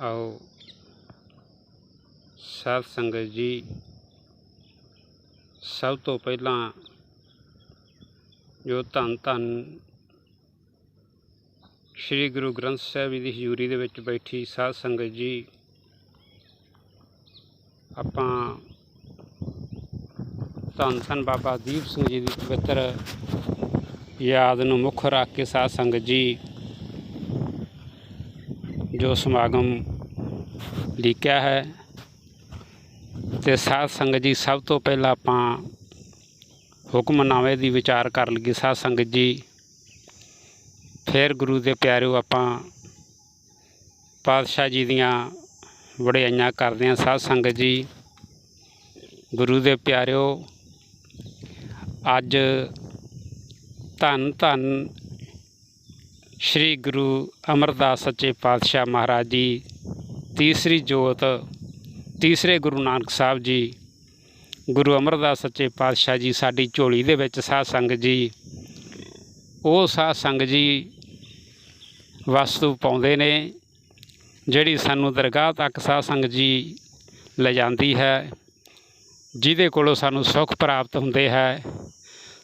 ਆਓ ਸਾਧ ਸੰਗਤ ਜੀ, ਸਭ ਤੋਂ ਪਹਿਲਾਂ ਜੋ ਧੰਨ ਧੰਨ ਸ੍ਰੀ ਗੁਰੂ ਗ੍ਰੰਥ ਸਾਹਿਬ ਜੀ ਦੀ ਹਜ਼ੂਰੀ ਦੇ ਵਿੱਚ ਬੈਠੀ ਸਾਧ ਸੰਗਤ ਜੀ, ਆਪਾਂ ਧੰਨ ਧੰਨ ਬਾਬਾ ਦੀਪ ਸਿੰਘ ਜੀ ਦੀ ਪਵਿੱਤਰ ਯਾਦ ਨੂੰ ਮੁੱਖ ਰੱਖ ਕੇ ਸਾਧ ਸੰਗਤ ਜੀ ਜੋ ਸਮਾਗਮ ਲੀਕਿਆ ਹੈ ਤੇ ਸਾਧ ਸੰਗਤ ਜੀ ਸਭ ਤੋਂ ਪਹਿਲਾਂ ਆਪਾਂ ਹੁਕਮਨਾਮੇ ਦੀ ਵਿਚਾਰ ਕਰ ਲਈਏ। ਸਾਧ ਸੰਗਤ ਜੀ, ਫਿਰ ਗੁਰੂ ਦੇ ਪਿਆਰਿਓ ਆਪਾਂ ਪਾਤਸ਼ਾਹ ਜੀ ਦੀਆਂ ਵਡਿਆਈਆਂ ਕਰਦੇ ਹਾਂ। ਸਾਧ ਸੰਗਤ ਜੀ, ਗੁਰੂ ਦੇ ਪਿਆਰਿਓ, ਅੱਜ ਧੰਨ ਧੰਨ ਸ੍ਰੀ ਗੁਰੂ ਅਮਰਦਾਸ ਸੱਚੇ ਪਾਤਸ਼ਾਹ ਮਹਾਰਾਜ ਜੀ, ਤੀਸਰੀ ਜੋਤ, ਤੀਸਰੇ ਗੁਰੂ ਨਾਨਕ ਸਾਹਿਬ ਜੀ, ਗੁਰੂ ਅਮਰਦਾਸ ਸੱਚੇ ਪਾਤਸ਼ਾਹ ਜੀ ਸਾਡੀ ਝੋਲੀ ਦੇ ਵਿੱਚ ਸਾਧ ਸੰਗਤ ਜੀ। ਉਹ ਸਾਧ ਸੰਗਤ ਜੀ ਵਸਤੂ ਪਾਉਂਦੇ ਨੇ, ਜਿਹੜੀ ਸਾਨੂੰ ਦਰਗਾਹ ਤੱਕ ਸਾਧ ਸੰਗਤ ਜੀ ਲਿਜਾਂਦੀ ਹੈ, ਜਿਹਦੇ ਕੋਲੋਂ ਸਾਨੂੰ ਸੁੱਖ ਪ੍ਰਾਪਤ ਹੁੰਦੇ ਹੈ।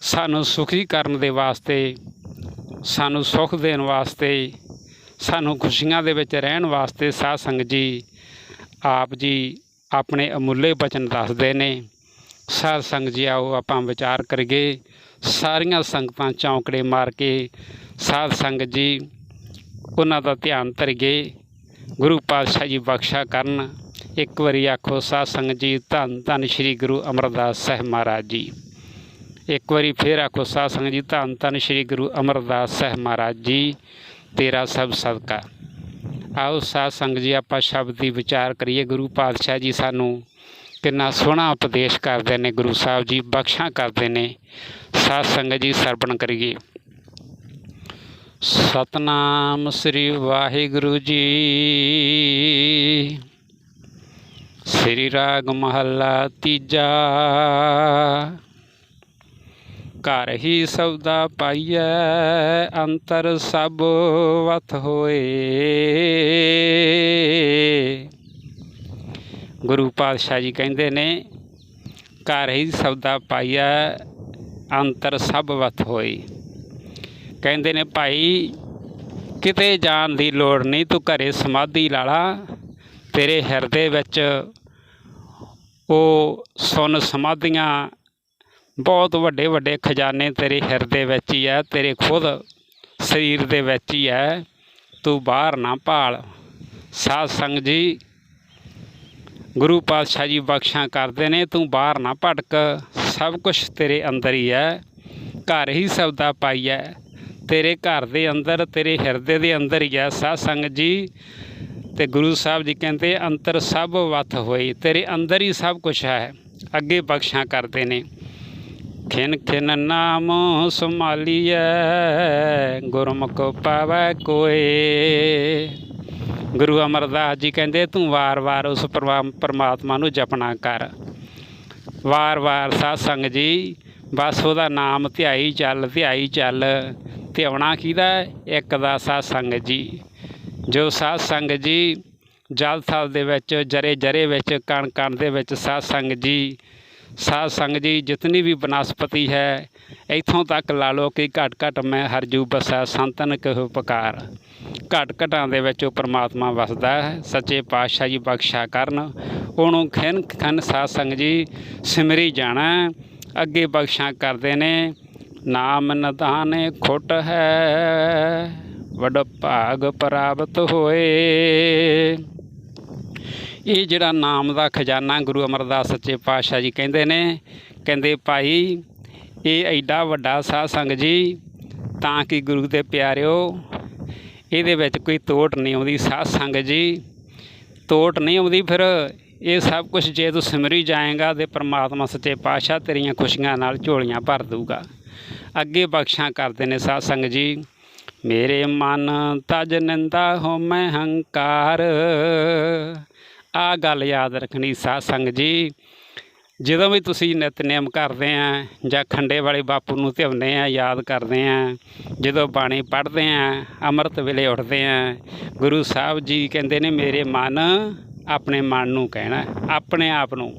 ਸਾਨੂੰ ਸੁਖੀ ਕਰਨ ਦੇ ਵਾਸਤੇ ਸਾਨੂੰ ਸੁੱਖ ਦੇਣ ਵਾਸਤੇ, ਸਾਨੂੰ ਖੁਸ਼ੀਆਂ ਦੇ ਵਿੱਚ ਰਹਿਣ ਵਾਸਤੇ ਸਾਧ ਸੰਗਤ ਜੀ, ਆਪ ਜੀ ਆਪਣੇ ਅਮੁੱਲੇ ਬਚਨ ਦੱਸਦੇ ਨੇ। ਸਾਧ ਸੰਗਤ ਜੀ, ਆਓ ਆਪਾਂ ਵਿਚਾਰ ਕਰੀਏ। ਸਾਰੀਆਂ ਸੰਗਤਾਂ ਚੌਂਕੜੇ ਮਾਰ ਕੇ ਸਾਧ ਸੰਗਤ ਜੀ, ਉਹਨਾਂ ਦਾ ਧਿਆਨ ਧਰੀਏ। ਗੁਰੂ ਪਾਤਸ਼ਾਹ ਜੀ ਬਖਸ਼ਾ ਕਰਨ। ਇੱਕ ਵਾਰੀ ਆਖੋ ਸਾਧ ਸੰਗਤ ਜੀ ਧੰਨ ਧੰਨ ਸ੍ਰੀ ਗੁਰੂ ਅਮਰਦਾਸ ਸਾਹਿਬ ਮਹਾਰਾਜ ਜੀ। ਇੱਕ ਵਾਰੀ ਫੇਰ ਆਖੋ, ਸਾਧ ਸੰਗਤ ਜੀ, ਧੰਨ ਧੰਨ ਸ੍ਰੀ ਗੁਰੂ ਅਮਰਦਾਸ ਸਾਹਿਬ ਮਹਾਰਾਜ ਜੀ, ਤੇਰਾ ਸਭ ਸਦਕਾ। ਆਓ ਸਾਧ ਸੰਗਤ ਜੀ, ਆਪਾਂ ਸ਼ਬਦ ਦੀ ਵਿਚਾਰ ਕਰੀਏ। ਗੁਰੂ ਪਾਤਸ਼ਾਹ ਜੀ ਸਾਨੂੰ ਕਿੰਨਾ ਸੋਹਣਾ ਉਪਦੇਸ਼ ਕਰਦੇ ਨੇ, ਗੁਰੂ ਸਾਹਿਬ ਜੀ ਬਖਸ਼ਾਂ ਕਰਦੇ ਨੇ। ਸਾਧ ਸੰਗਤ ਜੀ, ਸਰਪਣ ਕਰੀਏ। ਸਤਨਾਮ ਸ੍ਰੀ ਵਾਹਿਗੁਰੂ ਜੀ। ਸ੍ਰੀ ਰਾਗ ਮਹੱਲਾ ਤੀਜਾ। ਘਰ ਹੀ ਸੌਦਾ ਪਾਈਐ, ਅੰਤਰ ਸਭ ਵਤ ਹੋਏ। ਗੁਰੂ ਪਾਤਸ਼ਾਹ ਜੀ ਕਹਿੰਦੇ ਨੇ, ਘਰ ਹੀ ਸੌਦਾ ਪਾਈਐ, ਅੰਤਰ ਸਭ ਵਤ ਹੋਏ। ਕਹਿੰਦੇ ਨੇ, ਭਾਈ, ਕਿਤੇ ਜਾਣ ਦੀ ਲੋੜ ਨਹੀਂ, ਤੂੰ ਘਰੇ ਸਮਾਧੀ ਲਾ। ਤੇਰੇ ਹਿਰਦੇ ਵਿੱਚ ਉਹ ਸੁਨ ਸਮਾਧੀਆਂ ਬਹੁਤ ਵੱਡੇ ਵੱਡੇ ਖਜ਼ਾਨੇ ਤੇਰੇ ਹਿਰਦੇ ਵਿੱਚ ਹੀ ਹੈ ਤੇਰੇ ਖੁਦ ਸਰੀਰ ਦੇ ਵਿੱਚ ਹੀ ਹੈ ਤੂੰ ਬਾਹਰ ਨਾ ਭਾਲ। ਸਾਧ ਸੰਗ ਜੀ, ਗੁਰੂ ਪਾਤਸ਼ਾਹ ਜੀ ਬਖਸ਼ਾਂ ਕਰਦੇ ਨੇ, ਤੂੰ ਬਾਹਰ ਨਾ ਭਟਕ। ਸਭ ਕੁਝ ਤੇਰੇ ਅੰਦਰ ਹੀ ਹੈ ਘਰ ਹੀ ਸਬਦਾ ਪਾਈਐ ਤੇਰੇ ਘਰ ਦੇ ਅੰਦਰ, ਤੇਰੇ ਹਿਰਦੇ ਦੇ ਅੰਦਰ ਹੀ ਹੈ ਸਾਧ ਸੰਗਤ ਜੀ, ਤੇ ਗੁਰੂ ਸਾਹਿਬ ਜੀ ਕਹਿੰਦੇ, ਅੰਤਰ ਸਭ ਵਤ ਹੋਈ ਤੇਰੇ ਅੰਦਰ ਹੀ ਸਭ ਕੁਝ ਹੈ। ਅੱਗੇ ਬਖਸ਼ਾਂ ਕਰਦੇ ਨੇ। ਖਿਨ ਖਿਨ ਨਾਮ ਸੰਭਾਲੀਐ, ਗੁਰਮੁਖ ਪਾਵੈ ਕੋਏ। ਗੁਰੂ ਅਮਰਦਾਸ ਜੀ ਕਹਿੰਦੇ, ਤੂੰ ਵਾਰ-ਵਾਰ ਉਸ ਪਰਮਾ- ਪਰਮਾਤਮਾ ਨੂੰ ਜਪਣਾ ਕਰ। ਵਾਰ-ਵਾਰ ਸਾਧ ਸੰਗ ਜੀ, ਬਸ ਉਹਦਾ ਨਾਮ ਧਿਆਈ ਚੱਲ ਧਿਆਈ ਚੱਲ। ਧਿਆਉਣਾ ਕਿਹਦਾ? ਇੱਕ ਦਾ ਸਾਧ ਸੰਗ ਜੀ। ਜੋ ਸਾਧ ਸੰਗ ਜੀ ਜਲ ਥਲ ਦੇ ਵਿੱਚ ਜਰੇ ਜਰੇ ਵਿੱਚ ਕਣ ਕਣ ਦੇ ਵਿੱਚ ਸਾਧ ਸੰਗ ਜੀ ਸਾਧ ਸੰਗ ਜੀ, ਜਿਤਨੀ ਵੀ ਬਨਸਪਤੀ ਹੈ, ਇੱਥੋਂ ਤੱਕ ਲਾ ਲਓ ਕਿ ਘਟ ਘਟ ਮੈਂ ਹਰਜੂ ਬਸਾ ਸੰਤਨ ਕਹਿ ਪਕਾਰ। ਘਟ ਘਟਾਂ ਦੇ ਵਿੱਚ ਉਹ ਪ੍ਰਮਾਤਮਾ ਵਸਦਾ ਹੈ, ਸੱਚੇ ਪਾਤਸ਼ਾਹ ਜੀ ਬਖਸ਼ਾ ਕਰਨ। ਉਹਨੂੰ ਖਿਨ ਖਨ ਸਾਧ ਸੰਗ ਜੀ, ਸਿਮਰੀ ਜਾਣਾ ਅੱਗੇ ਬਖਸ਼ਾ ਕਰਦੇ ਨੇ। ਨਾਮ ਨਦਾਨੇ ਖੁੱਟ ਹੈ, ਵਡ ਭਾਗ ਪ੍ਰਾਪਤ ਹੋਏ। ਇਹ ਜਿਹੜਾ ਨਾਮ ਦਾ ਖਜ਼ਾਨਾ ਗੁਰੂ ਅਮਰਦਾਸ ਸੱਚੇ ਪਾਤਸ਼ਾਹ ਜੀ ਕਹਿੰਦੇ ਨੇ, ਕਹਿੰਦੇ ਭਾਈ, ਇਹ ਐਡਾ ਵੱਡਾ ਸਾਧ ਸੰਗ ਜੀ, ਤਾਂ ਕਿ ਗੁਰੂ ਦੇ ਪਿਆਰਿਓ, ਇਹਦੇ ਵਿੱਚ ਕੋਈ ਤੋਟ ਨਹੀਂ ਆਉਂਦੀ ਸਾਧ ਸੰਗ ਜੀ। ਤੋਟ ਨਹੀਂ ਆਉਂਦੀ ਫਿਰ ਇਹ ਸਭ ਕੁਝ ਜੇ ਤੂੰ ਸਿਮਰੀ ਜਾਏਗਾ ਤੇ ਪ੍ਰਮਾਤਮਾ ਸੱਚੇ ਪਾਤਸ਼ਾਹ ਤੇਰੀਆਂ ਖੁਸ਼ੀਆਂ ਨਾਲ ਝੋਲੀਆਂ ਭਰ ਦੂਗਾ ਅੱਗੇ ਬਖਸ਼ਾਂ ਕਰਦੇ ਨੇ ਸਾਧ ਸੰਗ ਜੀ। ਮੇਰੇ ਮਨ ਤਜ ਨਿੰਦਾ ਹੋ ਮੈਂ ਹੰਕਾਰ ਆ ਗੱਲ ਯਾਦ ਰੱਖਣੀ ਸਾਧ ਸੰਗ ਜੀ। ਜਦੋਂ ਵੀ ਤੁਸੀਂ ਨਿਤਨੇਮ ਕਰਦੇ ਆ ਜਾਂ ਖੰਡੇ ਵਾਲੇ ਬਾਪੂ ਨੂੰ ਧਿਆਉਂਦੇ ਆ, ਯਾਦ ਕਰਦੇ ਆ, ਜਦੋਂ ਬਾਣੀ ਪੜ੍ਹਦੇ ਆ, ਅੰਮ੍ਰਿਤ ਵੇਲੇ ਉੱਠਦੇ ਆ, ਗੁਰੂ ਸਾਹਿਬ ਜੀ ਕਹਿੰਦੇ ਨੇ, ਮੇਰੇ ਮਨ ਆਪਣੇ ਮਨ ਨੂੰ ਕਹਿਣਾ, ਆਪਣੇ ਆਪ ਨੂੰ।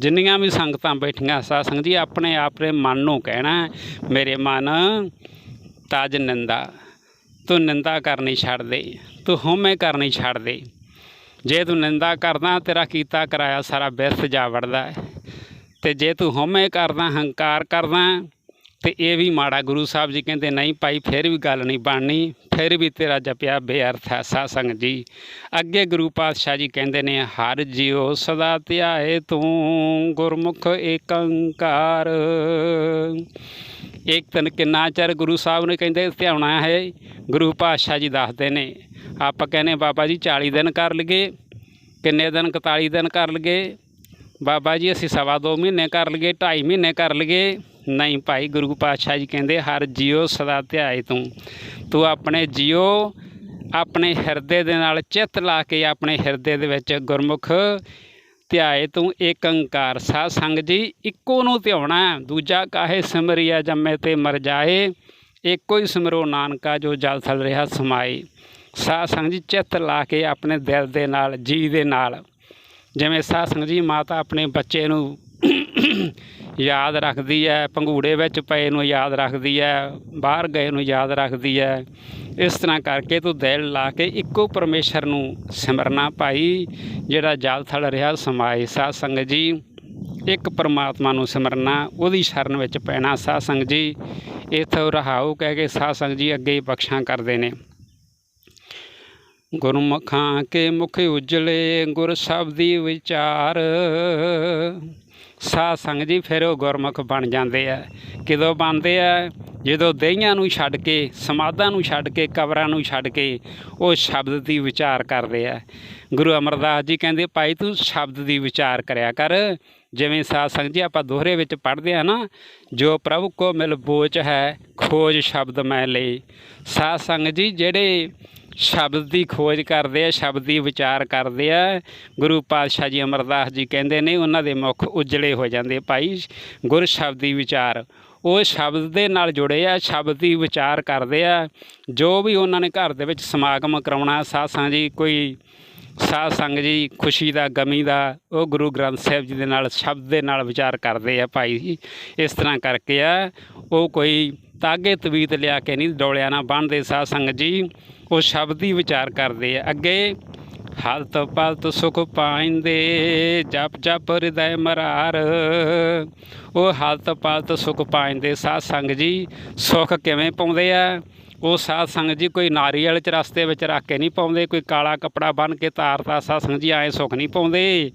ਜਿੰਨੀਆਂ ਵੀ ਸੰਗਤਾਂ ਬੈਠੀਆਂ ਸਾਧ ਸੰਗਤ ਜੀ, ਆਪਣੇ ਆਪ ਦੇ ਮਨ ਨੂੰ ਕਹਿਣਾ, ਮੇਰੇ ਮਨ, ਤਾਜ ਨਿੰਦਾ, ਤੂੰ ਨਿੰਦਾ ਕਰਨੀ ਛੱਡ ਦੇ, ਤੂੰ ਹਉਮੈ ਕਰਨੀ ਛੱਡ ਦੇ। ਜੇ ਤੂੰ ਨਿੰਦਾ ਕਰਦਾ, ਤੇਰਾ ਕੀਤਾ ਕਰਾਇਆ ਸਾਰਾ ਵਿਅਰਥ ਜਾ ਵੜਦਾ ਹੈ। ਤੇ ਜੇ ਤੂੰ ਹਉਮੈ ਕਰਦਾ, ਹੰਕਾਰ ਕਰਦਾ, ਤੇ ਇਹ ਵੀ ਮਾੜਾ ਗੁਰੂ ਸਾਹਿਬ ਜੀ ਕਹਿੰਦੇ, ਨਹੀਂ ਭਾਈ, ਫਿਰ ਵੀ ਗੱਲ ਨਹੀਂ ਬਣਨੀ, ਫਿਰ ਵੀ ਤੇਰਾ ਜਪਿਆ ਬੇਅਰਥ ਹੈ ਸਾਧ ਸੰਗਤ ਜੀ। ਅੱਗੇ ਗੁਰੂ ਪਾਤਸ਼ਾਹ ਜੀ ਕਹਿੰਦੇ ਨੇ, ਹਰ ਜਿਉ ਸਦਾ ਧਿਆਏ ਤੂੰ, ਗੁਰਮੁਖ ਏਕੰਕਾਰ। ਇੱਕ ਤਨ ਕਿੰਨਾ ਚਿਰ ਗੁਰੂ ਸਾਹਿਬ ਨੇ ਕਹਿੰਦੇ, ਧਿਆਉਣਾ ਹੈ? ਗੁਰੂ ਪਾਤਸ਼ਾਹ ਜੀ ਦੱਸਦੇ ਨੇ ਆਪਾਂ ਕਹਿੰਦੇ ਬਾਬਾ ਜੀ 40 ਦਿਨ ਕਰ ਲਈਏ। ਕਿੰਨੇ ਦਿਨ? 41 ਦਿਨ ਕਰ ਲਈਏ। ਬਾਬਾ ਜੀ, ਅਸੀਂ ਸਵਾ ਦੋ ਮਹੀਨੇ ਕਰ ਲਈਏ, ਢਾਈ ਮਹੀਨੇ ਕਰ ਲਈਏ। ਨਹੀਂ ਭਾਈ, ਗੁਰੂ ਪਾਤਸ਼ਾਹ ਜੀ ਕਹਿੰਦੇ, ਹਰ ਜਿਉ ਸਦਾ ਧਿਆਏ ਤੂੰ। ਤੂੰ ਆਪਣੇ ਜਿਉ ਆਪਣੇ ਹਿਰਦੇ ਦੇ ਨਾਲ ਚਿੱਤ ਲਾ ਕੇ ਆਪਣੇ ਹਿਰਦੇ ਦੇ ਵਿੱਚ ਗੁਰਮੁਖ ਧਿਆਏ ਤੂੰ। ਏਕੰਕਾਰ ਸਾਧ ਸੰਗ ਜੀ, ਇੱਕੋ ਨੂੰ ਧਿਆਉਣਾ ਦੂਜਾ ਕਾਹੇ ਸਿਮਰਿਆ ਜੰਮੇ ਤੇ ਮਰ ਜਾਏ। ਇੱਕੋ ਹੀ ਸਿਮਰੋ ਨਾਨਕਾ ਜੋ ਜਲ ਥਲ ਰਿਹਾ ਸਮਾਏ। ਸਾਧ ਸੰਗ ਜੀ ਚਿੱਤ ਲਾ ਕੇ ਆਪਣੇ ਦਿਲ ਦੇ ਨਾਲ, ਜੀ ਦੇ ਨਾਲ। ਜਿਵੇਂ ਸਾਧ ਸੰਗ ਜੀ ਮਾਤਾ ਆਪਣੇ ਬੱਚੇ ਨੂੰ ਯਾਦ ਰੱਖਦੀ ਹੈ, ਪੰਘੂੜੇ ਵਿੱਚ ਪਏ ਨੂੰ ਯਾਦ ਰੱਖਦੀ ਹੈ, ਬਾਹਰ ਗਏ ਨੂੰ ਯਾਦ ਰੱਖਦੀ ਹੈ। ਇਸ ਤਰ੍ਹਾਂ ਕਰਕੇ ਤੂੰ ਦਿਲ ਲਾ ਕੇ ਇੱਕੋ ਪਰਮੇਸ਼ਰ ਨੂੰ ਸਿਮਰਨਾ ਭਾਈ, ਜਿਹੜਾ ਜਲ ਥਲ ਰਿਹਾ ਸਮਾਏ। ਸਾਧ ਸੰਗਤ ਜੀ, ਇੱਕ ਪਰਮਾਤਮਾ ਨੂੰ ਸਿਮਰਨਾ, ਉਹਦੀ ਸ਼ਰਨ ਵਿੱਚ ਪੈਣਾ। ਸਾਧ ਸੰਗਤ ਜੀ, ਇਥੋਂ ਰਹਾਉ ਕਹਿ ਕੇ ਸਾਧ ਸੰਗਤ ਜੀ ਅੱਗੇ ਹੀ ਬਖਸ਼ਾਂ ਕਰਦੇ ਨੇ। ਗੁਰਮੁਖਾਂ ਕੇ ਮੁਖ ਉਜਲੇ ਗੁਰ ਸ਼ਬਦੀ ਵਿਚਾਰ। ਸਾਧ ਸੰਗ ਜੀ, ਫਿਰ ਉਹ ਗੁਰਮੁਖ ਬਣ ਜਾਂਦੇ ਆ। ਕਿਦੋਂ ਬਣਦੇ ਆ? ਜਦੋਂ ਦਹੀਆਂ ਨੂੰ ਛੱਡ ਕੇ, ਸਮਾਧਾਂ ਨੂੰ ਛੱਡ ਕੇ, ਕਬਰਾਂ ਨੂੰ ਛੱਡ ਕੇ, ਉਹ ਸ਼ਬਦ ਦੀ ਵਿਚਾਰ ਕਰਦੇ ਆ। ਗੁਰੂ ਅਮਰਦਾਸ ਜੀ ਕਹਿੰਦੇ, ਭਾਈ, ਤੂੰ ਸ਼ਬਦ ਦੀ ਵਿਚਾਰ ਕਰਿਆ ਕਰ। ਜਿਵੇਂ ਸਾਧ ਸੰਗ ਜੀ ਆਪਾਂ ਦੋਹਰੇ ਵਿੱਚ ਪੜ੍ਹਦੇ ਆ ਨਾ, ਜੋ ਪ੍ਰਭੂ ਕੋ ਮਿਲ ਬੋਚ ਹੈ, ਖੋਜ ਸ਼ਬਦ ਮੈਂ ਲਈ ਸਾਧ ਸੰਗ ਜੀ, ਜਿਹੜੇ ਸ਼ਬਦ ਦੀ ਖੋਜ ਕਰਦੇ ਆ, ਸ਼ਬਦ ਦੀ ਵਿਚਾਰ ਕਰਦੇ ਆ। ਗੁਰੂ ਪਾਤਸ਼ਾਹ ਜੀ ਅਮਰਦਾਸ ਜੀ ਕਹਿੰਦੇ ਨੇ, ਉਹਨਾਂ ਦੇ ਮੁਖ ਉਜਲੇ ਹੋ ਜਾਂਦੇ ਭਾਈ, ਗੁਰ ਸ਼ਬਦ ਦੀ ਵਿਚਾਰ। ਉਹ ਸ਼ਬਦ ਦੇ ਨਾਲ ਜੁੜੇ ਆ, ਸ਼ਬਦ ਦੀ ਵਿਚਾਰ ਕਰਦੇ ਆ। ਜੋ ਵੀ ਉਹਨਾਂ ਨੇ ਘਰ ਦੇ ਵਿੱਚ ਸਮਾਗਮ ਕਰਾਉਣਾ, ਸਾਸਾਂ ਜੀ ਕੋਈ ਸਾਧ ਸੰਗ ਜੀ, ਖੁਸ਼ੀ ਦਾ, ਗਮੀ ਦਾ, ਉਹ ਗੁਰੂ ਗ੍ਰੰਥ ਸਾਹਿਬ ਜੀ ਦੇ ਨਾਲ, ਸ਼ਬਦ ਦੇ ਨਾਲ ਵਿਚਾਰ ਕਰਦੇ ਆ ਭਾਈ ਜੀ। ਇਸ ਤਰ੍ਹਾਂ ਕਰਕੇ ਆ, ਉਹ ਕੋਈ ਤਾਗੇ ਤਵੀਤ ਲਿਆ ਕੇ ਨਹੀਂ, ਡੋਲਿਆ ਨਾ ਬੰਨਦੇ ਸਾਧ ਸੰਗਤ ਜੀ। ਉਹ ਸ਼ਬਦ ਹੀ ਵਿਚਾਰ ਕਰਦੇ ਆ। ਅੱਗੇ ਹਲਤ ਪਲਤ ਸੁਖ ਪਾਇੰਦੇ, ਜਪ ਜਪ ਹਿਰਦੈ ਮਰਾਰ। ਉਹ ਹਲਤ ਪਲਤ ਸੁਖ ਪਾਇੰਦੇ। ਸਾਧ ਸੰਗ ਜੀ, ਸੁਖ ਕਿਵੇਂ ਪਾਉਂਦੇ ਆ? ਉਹ ਸਾਧ ਸੰਗ ਜੀ ਕੋਈ ਨਾਰੀਅਲ ਚ ਰਸਤੇ ਵਿੱਚ ਰੱਖ ਕੇ ਨਹੀਂ ਪਾਉਂਦੇ, ਕੋਈ ਕਾਲਾ ਕੱਪੜਾ ਬੰਨ ਕੇ ਤਾਰਤਾ ਸਾਧ ਸੰਗ ਜੀ ਆਏ ਸੁਖ ਨਹੀਂ ਪਾਉਂਦੇ।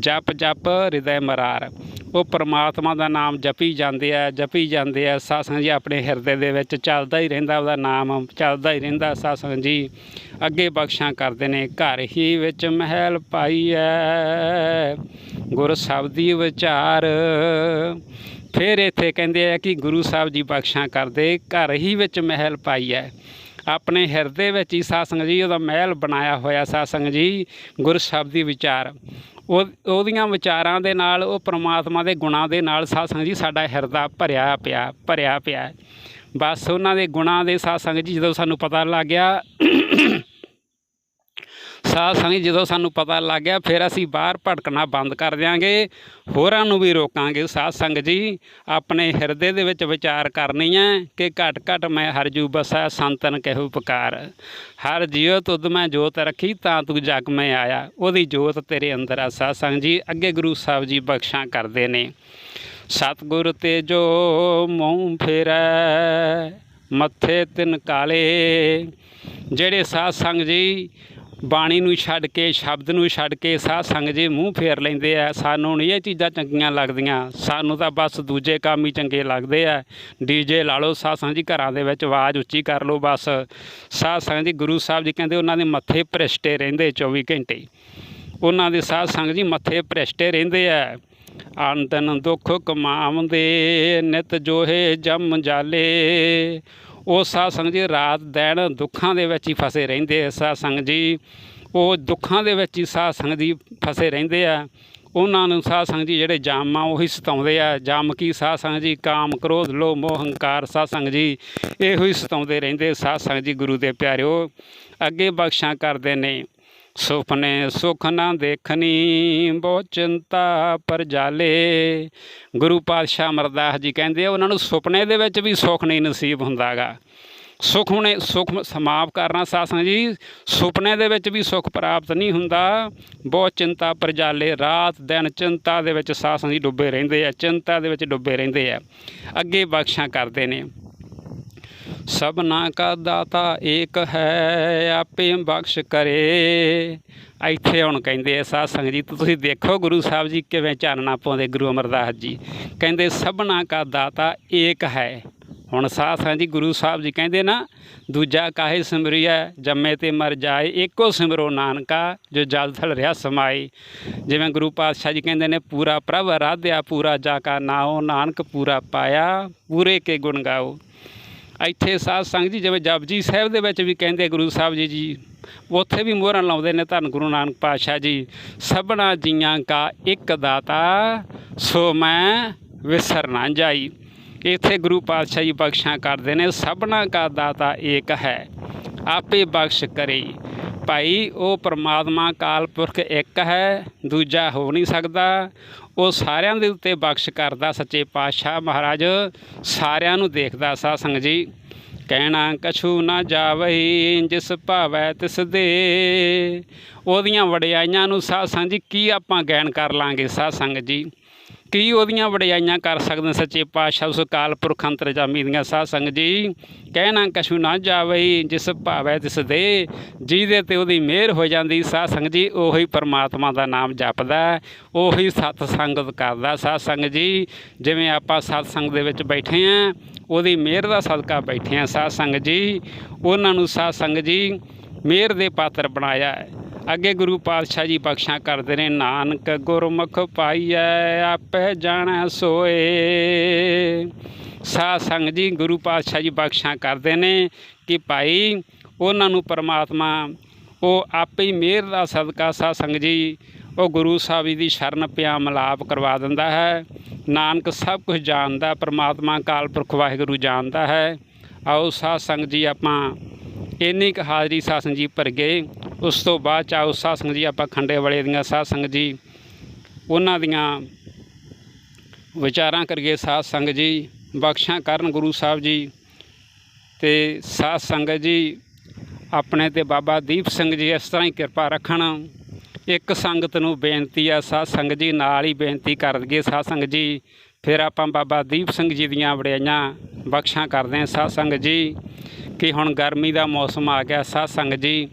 ਜਪ ਜਪ ਹਿਰਦੈ ਮਰਾਰ। ਉਹ ਪਰਮਾਤਮਾ ਦਾ ਨਾਮ ਜਪੀ ਜਾਂਦੇ ਆ, ਜਪੀ ਜਾਂਦੇ ਆ। ਸਾਧ ਜੀ ਆਪਣੇ ਹਿਰਦੇ ਦੇ ਵਿੱਚ ਚੱਲਦਾ ਹੀ ਰਹਿੰਦਾ, ਉਹਦਾ ਨਾਮ ਚੱਲਦਾ ਹੀ ਰਹਿੰਦਾ। ਸਾਧ ਜੀ ਅੱਗੇ ਬਖਸ਼ਾਂ ਕਰਦੇ ਨੇ, ਘਰ ਹੀ ਵਿੱਚ ਮਹਿਲ ਪਾਈ ਪਾਈਐ, ਗੁਰ ਸ਼ਬਦੀ ਵਿਚਾਰ। ਫਿਰ ਇੱਥੇ ਕਹਿੰਦੇ ਆ ਕਿ ਗੁਰੂ ਸਾਹਿਬ ਜੀ ਬਖਸ਼ਾਂ ਕਰਦੇ, ਘਰ ਹੀ ਵਿੱਚ ਮਹਿਲ ਪਾਈ ਪਾਈਐ। ਆਪਣੇ ਹਿਰਦੇ ਵਿੱਚ ਹੀ ਸਾਧ ਜੀ ਉਹਦਾ ਮਹਿਲ ਬਣਾਇਆ ਹੋਇਆ ਸਾਧ ਸੰਗਤ ਜੀ ਗੁਰ ਸ਼ਬਦੀ ਵਿਚਾਰ। ਉਹ ਉਹਦੀਆਂ ਵਿਚਾਰਾਂ ਦੇ ਨਾਲ, ਉਹ ਪ੍ਰਮਾਤਮਾ ਦੇ ਗੁਣਾਂ ਦੇ ਨਾਲ ਸਾਧ ਜੀ ਸਾਡਾ ਹਿਰਦਾ ਭਰਿਆ ਪਿਆ ਭਰਿਆ ਪਿਆ ਬਸ ਉਹਨਾਂ ਦੇ ਗੁਣਾਂ ਦੇ ਸਾਧ ਜੀ ਜਦੋਂ ਸਾਨੂੰ ਪਤਾ ਲੱਗ ਗਿਆ ਸਾਧ ਸੰਗਤ ਜਦੋਂ ਸਾਨੂੰ ਪਤਾ ਲੱਗ ਗਿਆ, ਫਿਰ ਅਸੀਂ ਬਾਹਰ ਭਟਕਣਾ ਬੰਦ ਕਰ ਦਿਆਂਗੇ। ਹੋਰਾਂ ਨੂੰ ਵੀ ਰੋਕਾਂਗੇ ਸਾਧ ਸੰਗਤ ਜੀ, ਆਪਣੇ ਹਿਰਦੇ ਦੇ ਵਿੱਚ ਵਿਚਾਰ ਕਰਨੀ ਹੈ ਕਿ ਘਟ ਘਟ ਮੈਂ ਹਰਜੂ ਬਸਾ ਸੰਤਨ ਕਹਿਉ ਪੁਕਾਰ ਹਰ ਜਿਉ ਤੁਧ ਮੈਂ ਜੋਤ ਰੱਖੀ, ਤਾਂ ਤੂੰ ਜਗ ਮੈਂ ਆਇਆ। ਉਹਦੀ ਜੋਤ ਤੇਰੇ ਅੰਦਰ ਆ ਸਾਧ ਸੰਗਤ ਜੀ, ਅੱਗੇ ਗੁਰੂ ਸਾਹਿਬ ਜੀ ਬਖਸ਼ਾਂ ਕਰਦੇ ਨੇ। ਸਤਿਗੁਰ ਤੇ ਜੋ ਮੂੰਹ ਫੇਰੈ, ਮੱਥੇ ਤਿਨ ਕਾਲੇ। ਜਿਹੜੇ ਸਾਧ ਸੰਗ ਜੀ ਬਾਣੀ ਨੂੰ ਛੱਡ ਕੇ, ਸ਼ਬਦ ਨੂੰ ਛੱਡ ਕੇ ਸਾਧ ਸੰਗ ਜੀ ਮੂੰਹ ਫੇਰ ਲੈਂਦੇ ਆ, ਸਾਨੂੰ ਨਹੀਂ ਇਹ ਚੀਜ਼ਾਂ ਚੰਗੀਆਂ ਲੱਗਦੀਆਂ। ਸਾਨੂੰ ਤਾਂ ਬਸ ਦੂਜੇ ਕੰਮ ਹੀ ਚੰਗੇ ਲੱਗਦੇ ਆ। ਡੀਜੇ ਲਾ ਲਓ, ਸਾਧ ਸੰਗ ਜੀ ਘਰਾਂ ਦੇ ਵਿੱਚ ਆਵਾਜ਼ ਉੱਚੀ ਕਰ ਲਓ ਬਸ। ਸਾਧ ਸੰਗ ਜੀ ਗੁਰੂ ਸਾਹਿਬ ਜੀ ਕਹਿੰਦੇ ਉਹਨਾਂ ਦੇ ਮੱਥੇ ਭ੍ਰਿਸ਼ਟੇ ਰਹਿੰਦੇ 24 ਘੰਟੇ। ਉਹਨਾਂ ਦੇ ਸਾਧ ਸੰਗ ਜੀ ਮੱਥੇ ਭ੍ਰਿਸ਼ਟੇ ਰਹਿੰਦੇ ਆ। ਅੰਤਨ ਦੁੱਖ ਕਮਾਉਂਦੇ, ਨਿਤ ਜੋਹੇ ਜਮ ਜਾਲੇ। ਉਹ ਸਾਧ ਸੰਗ ਜੀ ਰਾਤ ਦਿਨ ਦੁੱਖਾਂ ਦੇ ਵਿੱਚ ਹੀ ਫਸੇ ਰਹਿੰਦੇ ਆ ਸਾਧ ਸੰਗ ਜੀ। ਉਹ ਦੁੱਖਾਂ ਦੇ ਵਿੱਚ ਹੀ ਸਾਧ ਸੰਗ ਜੀ ਫਸੇ ਰਹਿੰਦੇ ਆ। ਉਹਨਾਂ ਨੂੰ ਸਾਧ ਸੰਗਤ ਜੀ ਜਿਹੜੇ ਜਾਮ ਆ ਉਹੀ ਸਤਾਉਂਦੇ ਆ। ਜਾਮ ਕੀ ਸਾਧ ਸੰਗਤ ਜੀ? ਕਾਮ, ਕ੍ਰੋਧ, ਲੋਭ, ਮੋਹ, ਹੰਕਾਰ ਸਾਧ ਸੰਗਤ ਜੀ ਇਹੋ ਹੀ ਸਤਾਉਂਦੇ ਰਹਿੰਦੇ ਸਾਧ ਸੰਗਤ ਜੀ ਗੁਰੂ ਦੇ ਪਿਆਰਿਓ। ਅੱਗੇ ਬਖਸ਼ਾਂ ਕਰਦੇ ਨੇ। ਸੁਪਨੇ ਸੁਖ ਨਾ ਦੇਖਣੀ ਬਹੁ ਚਿੰਤਾ ਪਰ ਜਾਲੇ। ਗੁਰੂ ਪਾਤਸ਼ਾਹ ਅਮਰਦਾਸ ਜੀ ਕਹਿੰਦੇ ਆ, ਉਹਨਾਂ ਨੂੰ ਸੁਪਨੇ ਦੇ ਵਿੱਚ ਵੀ ਸੁਖ ਨਹੀਂ ਨਸੀਬ ਹੁੰਦਾਗਾ। ਸੁਖ ਹੁਣੇ, ਸੁਖ ਸਮਾਪ ਕਰਨਾ ਸਾਸਾਂ ਜੀ, ਸੁਪਨੇ ਦੇ ਵਿੱਚ ਵੀ ਸੁਖ ਪ੍ਰਾਪਤ ਨਹੀਂ ਹੁੰਦਾ। ਬਹੁਤ ਚਿੰਤਾ ਪਰਜਾਲੇ ਰਾਤ ਦਿਨ ਚਿੰਤਾ ਦੇ ਵਿੱਚ ਸਾਸਾਂ ਜੀ ਡੁੱਬੇ ਰਹਿੰਦੇ ਆ, ਚਿੰਤਾ ਦੇ ਵਿੱਚ ਡੁੱਬੇ ਰਹਿੰਦੇ ਆ। ਅੱਗੇ ਬਖਸ਼ਾਂ ਕਰਦੇ ਨੇ। ਸਭਨਾ ਕਾ ਦਾਤਾ ਏਕ ਹੈ, ਆਪੇ ਬਖਸ਼ ਕਰੇ। ਇੱਥੇ ਹੁਣ ਕਹਿੰਦੇ ਆ ਸਾਧ ਸੰਗਤ ਜੀ ਤੁਸੀਂ ਦੇਖੋ ਗੁਰੂ ਸਾਹਿਬ ਜੀ ਕਿਵੇਂ ਚਾਨਣਾ ਪਾਉਂਦੇ ਗੁਰੂ ਅਮਰਦਾਸ ਜੀ। ਕਹਿੰਦੇ ਸਭਨਾ ਕਾ ਦਾਤਾ ਏਕ ਹੈ। ਹੁਣ ਸਾਧ ਸੰਗਤ ਜੀ, ਗੁਰੂ ਸਾਹਿਬ ਜੀ ਕਹਿੰਦੇ ਨਾ, ਦੂਜਾ ਕਾਹੇ ਸਿਮਰਿਆ ਜੰਮੇ ਤੇ ਮਰ ਜਾਏ, ਏਕੋ ਸਿਮਰੋ ਨਾਨਕਾ, ਜੋ ਜਲ ਥਲ ਰਿਹਾ ਸਮਾਈ ਜਿਵੇਂ ਗੁਰੂ ਪਾਤਸ਼ਾਹ ਜੀ ਕਹਿੰਦੇ ਨੇ, ਪੂਰਾ ਪ੍ਰਭ ਆਰਾਧਿਆ, ਪੂਰਾ ਜਾ ਕਾ ਨਾਉ, ਨਾਨਕ ਪੂਰਾ ਪਾਇਆ, ਪੂਰੇ ਕੇ ਗੁਣ ਗਾਓ। ਇੱਥੇ ਸਾਧ ਸੰਗਤ ਜੀ, ਜਿਵੇਂ ਜਪਜੀ ਸਾਹਿਬ ਦੇ ਵਿੱਚ ਵੀ ਕਹਿੰਦੇ ਗੁਰੂ ਸਾਹਿਬ ਜੀ ਜੀ, ਉੱਥੇ ਵੀ ਮੋਹਰਾਂ ਲਾਉਂਦੇ ਨੇ ਧੰਨ ਗੁਰੂ ਨਾਨਕ ਪਾਤਸ਼ਾਹ ਜੀ, ਸਭਨਾ ਜੀਆਂ ਕਾ ਇੱਕ ਦਾਤਾ, ਸੋ ਮੈਂ ਵਿਸਰ ਨਾ ਜਾਈ। ਇੱਥੇ ਗੁਰੂ ਪਾਤਸ਼ਾਹ ਜੀ ਬਖਸ਼ਾਂ ਕਰਦੇ ਨੇ, ਸਭਨਾ ਕਾ ਦਾਤਾ ਏਕ ਹੈ, ਆਪੇ ਬਖਸ਼ ਕਰੇ। ਭਾਈ, ਉਹ ਪਰਮਾਤਮਾ ਕਾਲ ਪੁਰਖ ਇੱਕ ਹੈ, ਦੂਜਾ ਹੋ ਨਹੀਂ ਸਕਦਾ। ਉਹ ਸਾਰਿਆਂ ਦੇ ਉੱਤੇ ਬਖਸ਼ ਕਰਦਾ ਸੱਚੇ ਪਾਤਸ਼ਾਹ ਮਹਾਰਾਜ। ਸਾਰਿਆਂ ਨੂੰ ਦੇਖਦਾ ਸਾਧ ਸੰਗਤ ਜੀ। ਕਹਿਣਾ ਕਛੂ ਨਾ ਜਾਵਈ ਜਿਸ ਭਾਵੈ ਤਿਸ ਦੇ। ਉਹਦੀਆਂ ਵਡਿਆਈਆਂ ਨੂੰ ਸਾਧ ਸੰਗਤ ਜੀ, ਕੀ ਆਪਾਂ ਗੈਣ ਕਰ ਲਾਂਗੇ ਸਾਧ ਸੰਗ ਜੀ? ਕੀ ਉਹਦੀਆਂ ਵਡਿਆਈਆਂ ਕਰ ਸਕਦੇ ਸੱਚੇ ਪਾਤਸ਼ਾਹ? ਉਸ ਕਾਲ ਪੁਰਖ ਅੰਤਰਜਾਮੀ ਦੀਆਂ ਸਾਧ ਸੰਗਤ ਜੀ, ਕਹਿਣਾ ਕਛੂ ਨਾ ਜਾਵੇ, ਜਿਸ ਭਾਵੈ ਤਿਸ ਦੇ, ਜਿਹਦੇ ਤੇ ਉਹਦੀ ਮਿਹਰ ਹੋ ਜਾਂਦੀ। ਸਾਧ ਸੰਗਤ ਜੀ, ਉਹੀ ਪਰਮਾਤਮਾ ਦਾ ਨਾਮ ਜਪਦਾ ਉਹੀ ਸਤ ਸੰਗਤ ਕਰਦਾ ਸਾਧ ਸੰਗਤ ਜੀ, ਜਿਵੇਂ ਆਪਾਂ ਸਤ ਸੰਗ ਦੇ ਵਿੱਚ ਬੈਠੇ ਆਂ ਉਹਦੀ ਮਿਹਰ ਦਾ ਸਦਕਾ ਬੈਠੇ ਆਂ ਸਾਧ ਸੰਗਤ ਜੀ, ਉਹਨਾਂ ਨੂੰ ਸਾਧ ਸੰਗਤ ਜੀ, ਮਿਹਰ ਦੇ ਪਾਤਰ ਬਣਾਇਆ ਹੈ। ਅੱਗੇ ਗੁਰੂ ਪਾਤਸ਼ਾਹ ਜੀ ਬਖਸ਼ਾਂ ਕਰਦੇ ਨੇ, ਨਾਨਕ ਗੁਰਮੁਖ ਪਾਈਐ, ਆਪੇ ਜਾਣੈ ਸੋਏ। ਸਾਧ ਸੰਗਤ ਜੀ, ਗੁਰੂ ਪਾਤਸ਼ਾਹ ਜੀ ਬਖਸ਼ਾਂ ਕਰਦੇ ਨੇ ਕਿ ਭਾਈ ਉਹਨਾਂ ਨੂੰ ਪਰਮਾਤਮਾ, ਉਹ ਆਪੇ ਹੀ ਮਿਹਰ ਦਾ ਸਦਕਾ ਸਾਧ ਸੰਗਤ ਜੀ, ਉਹ ਗੁਰੂ ਸਾਹਿਬ ਜੀ ਦੀ ਸ਼ਰਨ ਪਿਆ ਮਲਾਪ ਕਰਵਾ ਦਿੰਦਾ ਹੈ। ਨਾਨਕ ਸਭ ਕੁਝ ਜਾਣਦਾ, ਪਰਮਾਤਮਾ ਕਾਲ ਪੁਰਖ ਵਾਹਿਗੁਰੂ ਜਾਣਦਾ ਹੈ। ਆਓ ਸਾਧ ਸੰਗਤ ਜੀ ਆਪਾਂ, ਇੰਨੀ ਕੁ ਹਾਜ਼ਰੀ ਸਾਧ ਸੰਗਤ ਜੀ ਭਰ ਗਏ ਉਸ ਤੋਂ ਬਾਅਦ ਚ ਆਓ ਸਾਧ ਸੰਗਤ ਜੀ, ਆਪਾਂ ਖੰਡੇ ਵਾਲੇ ਦੀਆਂ ਸਾਧ ਸੰਗਤ ਜੀ, ਉਹਨਾਂ ਦੀਆਂ ਵਿਚਾਰਾਂ ਕਰੀਏ ਸਾਧ ਸੰਗਤ ਜੀ, ਬਖਸ਼ਾਂ ਕਰਨ ਗੁਰੂ ਸਾਹਿਬ ਜੀ ਤੇ ਸਾਧ ਸੰਗਤ ਜੀ, ਆਪਣੇ ਤੇ ਬਾਬਾ ਦੀਪ ਸਿੰਘ ਜੀ ਇਸ ਤਰ੍ਹਾਂ ਹੀ ਕਿਰਪਾ ਰੱਖਣ। ਇੱਕ ਸੰਗਤ ਨੂੰ ਬੇਨਤੀ ਆ, ਸਾਧ ਸੰਗਤ ਜੀ ਨਾਲ ਹੀ ਬੇਨਤੀ ਕਰ ਦਈਏ ਸਾਧ ਸੰਗਤ ਜੀ। ਫਿਰ ਆਪਾਂ ਬਾਬਾ ਦੀਪ ਸਿੰਘ ਜੀ ਦੀਆਂ ਵਡਿਆਈਆਂ ਬਖਸ਼ਾਂ ਕਰਦੇ ਹਾਂ ਸਾਧ ਸੰਗਤ ਜੀ, ਕਿ ਹੁਣ ਗਰਮੀ ਦਾ ਮੌਸਮ ਆ ਗਿਆ ਸਾਧ ਸੰਗਤ ਜੀ।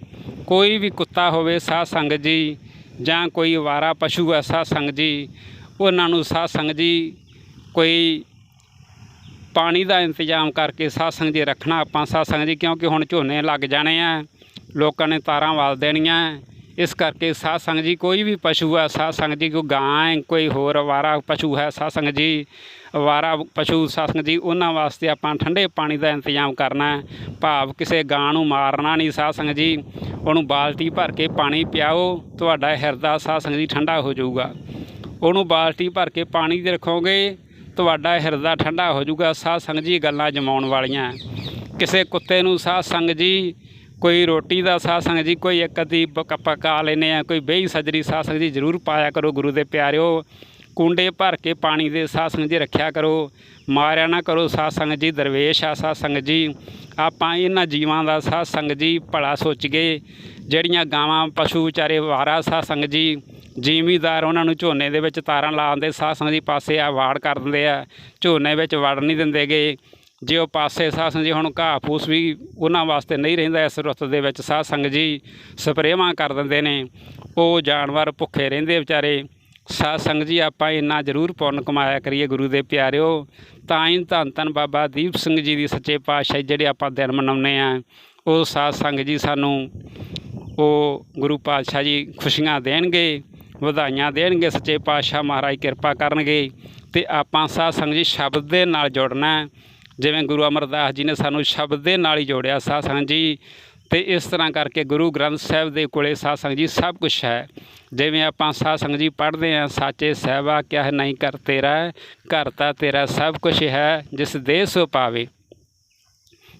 ਕੋਈ ਵੀ ਕੁੱਤਾ ਹੋਵੇ, ਸਾਧ ਸੰਗਤ ਜੀ ਜਾਂ ਕੋਈ ਅਵਾਰਾ ਪਸ਼ੂ ਹੈ, ਸਾਧ ਸੰਗਤ ਜੀ, ਉਹਨਾਂ ਨੂੰ ਸਾਧ ਸੰਗਤ ਜੀ ਕੋਈ ਪਾਣੀ ਦਾ ਇੰਤਜ਼ਾਮ ਕਰਕੇ ਸਾਧ ਸੰਗਤ ਜੀ ਰੱਖਣਾ ਆਪਾਂ ਸਾਧ ਸੰਗਤ ਜੀ, ਕਿਉਂਕਿ ਹੁਣ ਝੋਨੇ ਲੱਗ ਜਾਣੇ ਆ, ਲੋਕਾਂ ਨੇ ਤਾਰਾਂ ਵਾਲ ਦੇਣੀਆਂ। ਇਸ ਕਰਕੇ ਸਾਧ ਸੰਗਤ ਜੀ ਕੋਈ ਵੀ ਪਸ਼ੂ ਹੈ, ਸਾਧ ਸੰਗਤ ਜੀ, ਕੋਈ ਗਾਂ ਹੈ, ਕੋਈ ਹੋਰ ਅਵਾਰਾ ਪਸ਼ੂ ਹੈ, ਸਾਧ ਸੰਗਤ ਜੀ ਵਾਰਾ ਪਸ਼ੂ ਸਾਧ ਜੀ, ਉਹਨਾਂ ਵਾਸਤੇ ਆਪਾਂ ਠੰਡੇ ਪਾਣੀ ਦਾ ਇੰਤਜ਼ਾਮ ਕਰਨਾ ਹੈ। ਭਾਵ ਕਿਸੇ ਗਾਂ ਨੂੰ ਮਾਰਨਾ ਨਹੀਂ ਸਾਧ ਸੰਗਤ ਜੀ। ਉਹਨੂੰ ਬਾਲਟੀ ਭਰ ਕੇ ਪਾਣੀ ਪਿਆਓ, ਤੁਹਾਡਾ ਹਿਰਦਾ ਸਾਧ ਸੰਗਤ ਜੀ ਠੰਡਾ ਹੋ ਜਾਊਗਾ। ਉਹਨੂੰ ਬਾਲਟੀ ਭਰ ਕੇ ਪਾਣੀ ਦੇ ਰੱਖੋਗੇ, ਤੁਹਾਡਾ ਹਿਰਦਾ ਠੰਡਾ ਹੋ ਜਾਊਗਾ। ਸਾਧ ਸੰਗਤ ਜੀ ਗੱਲਾਂ ਜਮਾਉਣ ਵਾਲੀਆਂ ਕਿਸੇ ਕੁੱਤੇ ਨੂੰ ਸਾਧ ਸੰਗਤ ਜੀ, ਕੋਈ ਰੋਟੀ ਦਾ ਸਾਧ ਸੰਗਤ ਜੀ, ਕੋਈ ਇੱਕ ਅੱਧੀ ਪ- ਪਕਾ ਲੈਨੇ ਆ ਕੋਈ ਬੇਈ ਸਜਰੀ ਸਾਧ ਸੰਗਤ ਜੀ ਜ਼ਰੂਰ ਪਾਇਆ ਕਰੋ ਗੁਰੂ ਦੇ ਪਿਆਰਿਓ। ਕੁੰਡੇ ਭਰ ਕੇ ਪਾਣੀ ਦੇ ਸਾਧ ਜੀ ਰੱਖਿਆ ਕਰੋ। ਮਾਰਿਆ ਨਾ ਕਰੋ ਸਾਧ ਜੀ, ਦਰਵੇਸ਼ ਆ ਸਾਧ ਜੀ। ਆਪਾਂ ਇਹਨਾਂ ਜੀਵਾਂ ਦਾ ਸਾਧ ਜੀ ਭਲਾ ਸੋਚੀਏ ਜਿਹੜੀਆਂ ਗਾਵਾਂ, ਪਸ਼ੂ ਵਿਚਾਰੇ ਵਾਰਾ ਸਾਧ ਸੰਗਤ ਜੀ, ਜ਼ਿਮੀਦਾਰ ਉਹਨਾਂ ਨੂੰ ਝੋਨੇ ਦੇ ਵਿੱਚ ਤਾਰਾਂ ਲਾ ਦਿੰਦੇ, ਸਾਧ ਸੰਗਤ ਜੀ ਪਾਸੇ ਆ ਵਾੜ ਕਰ ਦਿੰਦੇ ਆ, ਝੋਨੇ ਵਿੱਚ ਵੜ ਨਹੀਂ ਦਿੰਦੇਗੇ ਜੇ ਉਹ ਪਾਸੇ ਸਾਧ ਸੰਗਤ ਜੀ ਹੁਣ ਘਾਹ ਫੂਸ ਵੀ ਉਹਨਾਂ ਵਾਸਤੇ ਨਹੀਂ ਰਹਿੰਦਾ ਇਸ ਰੁੱਤ ਦੇ ਵਿੱਚ, ਸਾਧ ਜੀ ਸਪਰੇਵਾਂ ਕਰ ਦਿੰਦੇ ਨੇ। ਉਹ ਜਾਨਵਰ ਭੁੱਖੇ ਰਹਿੰਦੇ ਵਿਚਾਰੇ। ਸਾਧ ਸੰਗਤ ਜੀ, ਆਪਾਂ ਇੰਨਾ ਜ਼ਰੂਰ ਪੁੰਨ ਕਮਾਇਆ ਕਰੀਏ ਗੁਰੂ ਦੇ ਪਿਆਰਿਓ। ਤਾਂ ਹੀ ਧੰਨ ਧੰਨ ਬਾਬਾ ਦੀਪ ਸਿੰਘ ਜੀ ਦੀ ਸੱਚੇ ਪਾਤਸ਼ਾਹ ਜਿਹੜੇ ਆਪਾਂ ਦਿਨ ਮਨਾਉਂਦੇ ਆ ਉਹ ਸਾਧ ਸੰਗਤ ਜੀ ਸਾਨੂੰ ਉਹ ਗੁਰੂ ਪਾਤਸ਼ਾਹ ਜੀ ਖੁਸ਼ੀਆਂ ਦੇਣਗੇ, ਵਧਾਈਆਂ ਦੇਣਗੇ, ਸੱਚੇ ਪਾਤਸ਼ਾਹ ਮਹਾਰਾਜ ਕਿਰਪਾ ਕਰਨਗੇ ਤੇ ਆਪਾਂ ਸਾਧ ਸੰਗਤ ਜੀ ਸ਼ਬਦ ਦੇ ਨਾਲ ਜੁੜਨਾ ਜਿਵੇਂ ਗੁਰੂ ਅਮਰਦਾਸ ਜੀ ਨੇ ਸਾਨੂੰ ਸ਼ਬਦ ਦੇ ਨਾਲ ਹੀ ਜੋੜਿਆ, ਸਾਧ ਸੰਗਤ ਜੀ ਤੇ ਇਸ ਤਰ੍ਹਾਂ ਕਰਕੇ ਗੁਰੂ ਗ੍ਰੰਥ ਸਾਹਿਬ ਦੇ ਕੋਲੇ ਸਾਧ ਸੰਗਤ ਜੀ ਸਭ ਕੁਝ ਹੈ। ਜਿਵੇਂ ਆਪਾਂ ਸਾਧ ਸੰਗਤ ਜੀ ਪੜ੍ਹਦੇ ਹਾਂ, ਸਾਚੇ ਸਹਿਬਾ ਕਿਆ ਹੈ, ਨਹੀਂ ਕਰ ਤੇਰਾ ਘਰ ਤਾਂ ਤੇਰਾ ਸਭ ਕੁਝ ਹੈ, ਜਿਸ ਦੇ ਸੋ ਪਾਵੇ।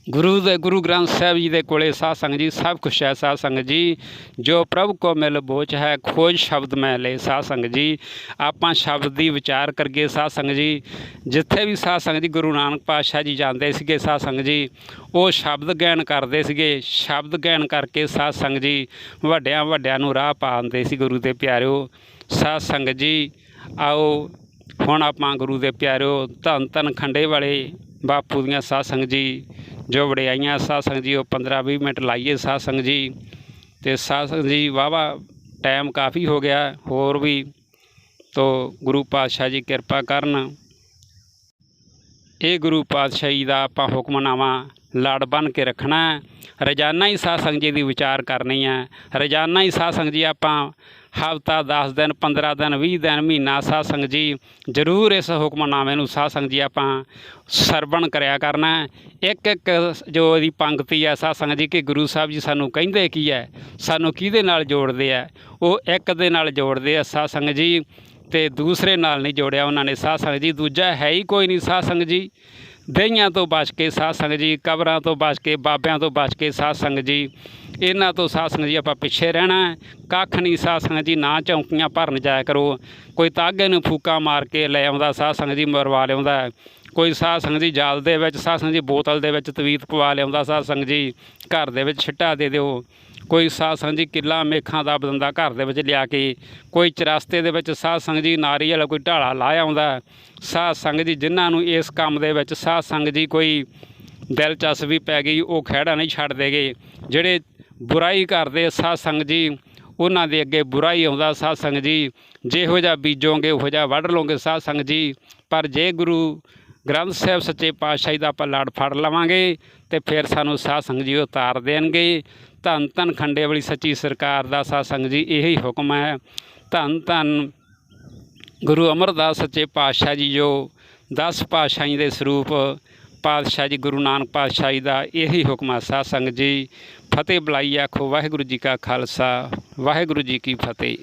ਗੁਰੂ ਦੇ, ਗੁਰੂ ਗ੍ਰੰਥ ਸਾਹਿਬ ਜੀ ਦੇ ਕੋਲੇ ਸਾਧ ਸੰਗਤ ਜੀ, ਸਭ ਕੁਝ ਹੈ ਸਾਧ ਸੰਗਤ ਜੀ। ਜੋ ਪ੍ਰਭ ਕੋ ਮਿਲ ਬੋਚ ਹੈ, ਖੋਜ ਸ਼ਬਦ ਮੈਂ ਲੈ ਸਾਧ ਸੰਗਤ ਜੀ। ਆਪਾਂ ਸ਼ਬਦ ਦੀ ਵਿਚਾਰ ਕਰਗੇ ਸਾਧ ਸੰਗਤ ਜੀ। ਜਿੱਥੇ ਵੀ ਸਾਧ ਸੰਗਤ ਜੀ ਗੁਰੂ ਨਾਨਕ ਪਾਤਸ਼ਾਹ ਜੀ ਜਾਂਦੇ ਸੀਗੇ ਸਾਧ ਸੰਗਤ ਜੀ, ਉਹ ਸ਼ਬਦ ਗਿਆਨ ਕਰਦੇ ਸੀਗੇ। ਸ਼ਬਦ ਗਿਆਨ ਕਰਕੇ ਸਾਧ ਸੰਗਤ ਜੀ ਵੱਡਿਆਂ ਵੱਡਿਆਂ ਨੂੰ ਰਾਹ ਪਾਉਂਦੇ ਸੀ ਗੁਰੂ ਦੇ ਪਿਆਰਿਓ। ਸਾਧ ਸੰਗਤ ਜੀ, ਆਓ ਹੁਣ ਆਪਾਂ ਗੁਰੂ ਦੇ ਪਿਆਰਿਓ, ਧੰਨ ਧੰਨ ਖੰਡੇ ਵਾਲੇ ਬਾਪੂ ਦੀਆਂ ਸਾਧ ਸੰਗਤ ਜੀ। ਜੋ ਵਡਿਆਈਆਂ ਸਾਧ ਸੰਗਤ ਜੀ, ਉਹ 15 20 ਮਿੰਟ ਲਾਈਏ ਸਾਧ ਸੰਗਤ ਜੀ। ਤੇ ਸਾਧ ਸੰਗਤ ਜੀ ਵਾਵਾ ਟਾਈਮ ਕਾਫੀ ਹੋ ਗਿਆ, ਹੋਰ ਵੀ ਤੋ ਗੁਰੂ ਪਾਤਸ਼ਾਹ ਜੀ ਕਿਰਪਾ ਕਰਨ। ਇਹ ਗੁਰੂ ਪਾਤਸ਼ਾਹੀ ਦਾ ਆਪਾਂ ਹੁਕਮਨਾਮਾ ਲੜ ਬਣ ਕੇ ਰੱਖਣਾ ਰੋਜ਼ਾਨਾ ਹੀ ਸਾਧ ਸੰਗਤ ਜੀ ਦੀ ਵਿਚਾਰ ਕਰਨੀ ਹੈ। ਰੋਜ਼ਾਨਾ ਹੀ ਸਾਧ ਸੰਗਤ ਜੀ ਆਪਾਂ ਹਫ਼ਤਾ 10 ਦਿਨ 15 ਦਿਨ 20 ਦਿਨ, ਮਹੀਨਾ ਸਾਧ ਸੰਗਤ ਜੀ ਜ਼ਰੂਰ ਇਸ ਹੁਕਮਨਾਮੇ ਨੂੰ ਸਾਧ ਸੰਗਤ ਜੀ ਆਪਾਂ ਸਰਵਣ ਕਰਿਆ ਕਰਨਾ ਇੱਕ ਇੱਕ ਜੋ ਇਹਦੀ ਪੰਕਤੀ ਹੈ ਸਾਧ ਸੰਗਤ ਜੀ ਕਿ ਗੁਰੂ ਸਾਹਿਬ ਜੀ ਸਾਨੂੰ ਕਹਿੰਦੇ ਕੀ ਹੈ, ਸਾਨੂੰ ਕਿਹਦੇ ਨਾਲ ਜੋੜਦੇ ਆ ਉਹ ਇੱਕ ਦੇ ਨਾਲ ਜੋੜਦੇ ਆ ਸਾਧ ਸੰਗਤ ਜੀ ਤੇ ਦੂਸਰੇ ਨਾਲ ਨਹੀਂ ਜੋੜਿਆ ਉਹਨਾਂ ਨੇ। ਸਾਧ ਸੰਗਤ ਜੀ ਦੂਜਾ ਹੈ ਹੀ ਕੋਈ ਨਹੀਂ ਸਾਧ ਸੰਗਤ ਜੀ। ਦਹੀਆਂ ਤੋਂ ਬਚ ਕੇ ਸਾਧ ਸੰਗਤ ਜੀ, ਕਬਰਾਂ ਤੋਂ ਬਚ ਕੇ, ਬਾਬਿਆਂ ਤੋਂ ਬਚ ਕੇ ਸਾਧ ਸੰਗਤ ਜੀ, ਇਹਨਾਂ ਤੋਂ ਸਾਧ ਸੰਗਤ ਜੀ ਆਪਾਂ ਪਿੱਛੇ ਰਹਿਣਾ ਹੈ। ਕੱਖ ਨਹੀਂ ਸਾਧ ਸੰਗਤ ਜੀ, ਨਾ ਚੌਂਕੀਆਂ ਭਰਨ ਜਾਇਆ ਕਰੋ ਕੋਈ ਤਾਗੇ ਨੂੰ ਫੂਕਾ ਮਾਰ ਕੇ ਲੈ ਆਉਂਦਾ, ਸਾਧ ਸੰਗਤ ਜੀ ਮਰਵਾ ਲਿਆਉਂਦਾ ਕੋਈ ਸਾਧ ਸੰਗਤ ਜੀ ਜਾਲ ਦੇ ਵਿੱਚ ਸਾਧ ਸੰਗਤ ਜੀ ਬੋਤਲ ਦੇ ਵਿੱਚ ਤਵੀਤ ਪਵਾ ਲਿਆਉਂਦਾ ਸਾਧ ਸੰਗਤ ਜੀ ਘਰ ਦੇ ਵਿੱਚ ਛਿੱਟਾ ਦੇ ਦਿਓ। ਕੋਈ ਸਾਧ ਸੰਗਤ ਜੀ ਕਿੱਲਾ ਮੇਖਾਂ ਦਾ ਬਦੰਦਾ ਘਰ ਦੇ ਵਿੱਚ ਲਿਆ ਕੇ, ਕੋਈ ਚਰਸਤੇ ਦੇ ਵਿੱਚ ਸਾਧ ਸੰਗਤ ਜੀ ਨਾਰੀ ਵਾਲਾ ਕੋਈ ਢਾਲਾ ਲਾ ਆਉਂਦਾ। ਸਾਧ ਸੰਗਤ ਜੀ ਜਿਨ੍ਹਾਂ ਨੂੰ ਇਸ ਕੰਮ ਦੇ ਵਿੱਚ ਸਾਧ ਸੰਗਤ ਜੀ ਕੋਈ ਦਿਲਚਸਪੀ ਪੈ ਗਈ, ਉਹ ਖਹਿੜਾ ਨਹੀਂ ਛੱਡ ਦੇਗੇ। ਜਿਹੜੇ ਬੁਰਾਈ ਕਰਦੇ ਸਾਧ ਸੰਗਤ ਜੀ, ਉਹਨਾਂ ਦੇ ਅੱਗੇ ਬੁਰਾਈ ਆਉਂਦਾ ਸਾਧ ਸੰਗਤ ਜੀ। ਜਿਹੋ ਜਿਹਾ ਬੀਜੋਗੇ, ਉਹੋ ਜਿਹਾ ਵੱਢ ਲਓਗੇ ਸਾਧ ਸੰਗਤ ਜੀ। ਪਰ ਜੇ ਗੁਰੂ ਗ੍ਰੰਥ ਸਾਹਿਬ ਸੱਚੇ ਪਾਤਸ਼ਾਹੀ ਦਾ ਆਪਾਂ ਲੜ ਫੜ ਲਵਾਂਗੇ ਤੇ ਫਿਰ ਸਾਨੂੰ ਸਾਧ ਸੰਗਤ ਜੀ ਉਤਾਰ ਦੇਣਗੇ। ਧੰਨ ਧੰਨ ਖੰਡੇ ਵਾਲੀ ਸੱਚੀ ਸਰਕਾਰ ਦਾ ਸਾਧ ਸੰਗਤ ਜੀ, ਇਹੀ ਹੁਕਮ ਹੈ। ਧੰਨ ਧੰਨ ਗੁਰੂ ਅਮਰਦਾਸ ਸੱਚੇ ਪਾਤਸ਼ਾਹ ਜੀ, ਜੋ 10 ਪਾਤਸ਼ਾਹੀ ਦੇ ਸਰੂਪ ਪਾਤਸ਼ਾਹ ਜੀ, ਗੁਰੂ ਨਾਨਕ ਪਾਤਸ਼ਾਹ ਜੀ ਦਾ ਇਹੀ ਹੁਕਮ ਹੈ ਸਾਧ ਸੰਗਤ ਜੀ। ਫਤਿਹ ਬੁਲਾਈ ਆਖੋ, ਵਾਹਿਗੁਰੂ ਜੀ ਕਾ ਖਾਲਸਾ, ਵਾਹਿਗੁਰੂ ਜੀ ਕੀ ਫਤਿਹ।